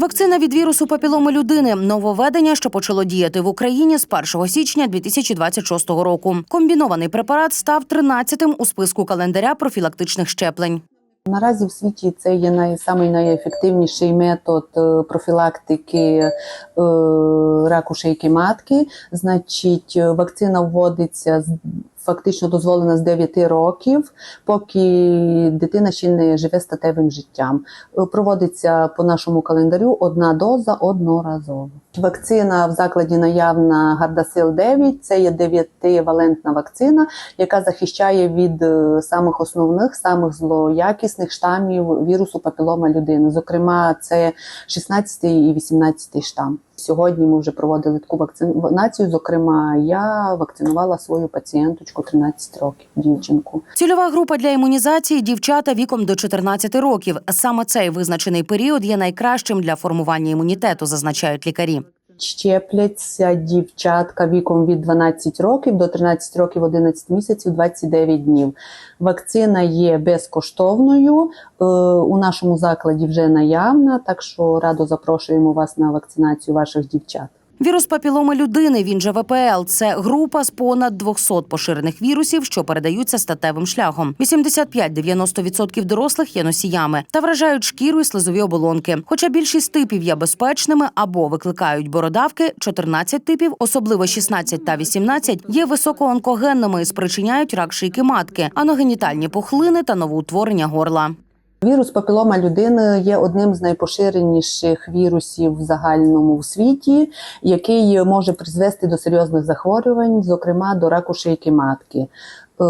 Вакцина від вірусу папіломи людини нововведення, що почало діяти в Україні з 1 січня 2026 року. Комбінований препарат став 13-тим у списку календаря профілактичних щеплень. Наразі в світі це є най, найефективніший метод е, профілактики е, раку шийки матки. Значить, е, вакцина вводиться фактично дозволена з 9 років, поки дитина ще не живе статевим життям. Проводиться по нашому календарю одна доза одноразово. Вакцина в закладі наявна Гардасил 9 це є 9-валентна вакцина, яка захищає від е, самих основних, самих злоякісних штамів вірусу папілома людини. Зокрема, це 16 і 18 штам. Сьогодні ми вже проводили таку вакцинацію. Зокрема, я вакцинувала свою пацієнточку 13 років, дівчинку. Цільова група для імунізації дівчата віком до 14 років. Саме цей визначений період є найкращим для формування імунітету, зазначають лікарі. Щепляться дівчатка віком від 12 років до 13 років 11 місяців 29 днів. Вакцина є безкоштовною. е, У нашому закладі вже наявна, так що радо запрошуємо вас на вакцинацію ваших дівчат. Вірус папіломи людини, він же ВПЛ, це група з понад 200 поширених вірусів, що передаються статевим шляхом. 85-90% дорослих є носіями та вражають шкіру і слизові оболонки. Хоча більшість типів є безпечними або викликають бородавки, 14 типів, особливо 16 та 18, є високоонкогенними і спричиняють рак шийки матки, аногенітальні пухлини та новоутворення горла. Вірус папілома людини є одним з найпоширеніших вірусів в загальному в світі, який може призвести до серйозних захворювань, зокрема до раку шийки матки. Е,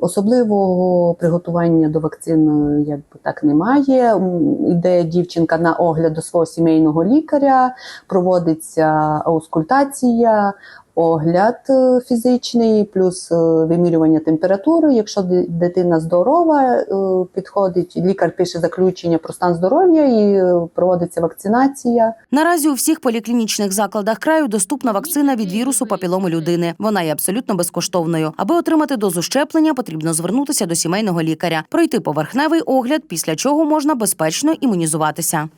Особливого приготування до вакцин якби так немає. М, Іде дівчинка на огляд до свого сімейного лікаря, проводиться аускультація, огляд е, фізичний, плюс е, вимірювання температури. Якщо дитина здорова, е, підходить, лікар пише заключення про стан здоров'я і проводиться вакцинація. Наразі у всіх поліклінічних закладах краю доступна вакцина від вірусу папіломи людини. Вона є абсолютно безкоштовною. Аби отримати дозу щеплення, потрібно звернутися до сімейного лікаря, пройти поверхневий огляд, після чого можна безпечно імунізуватися.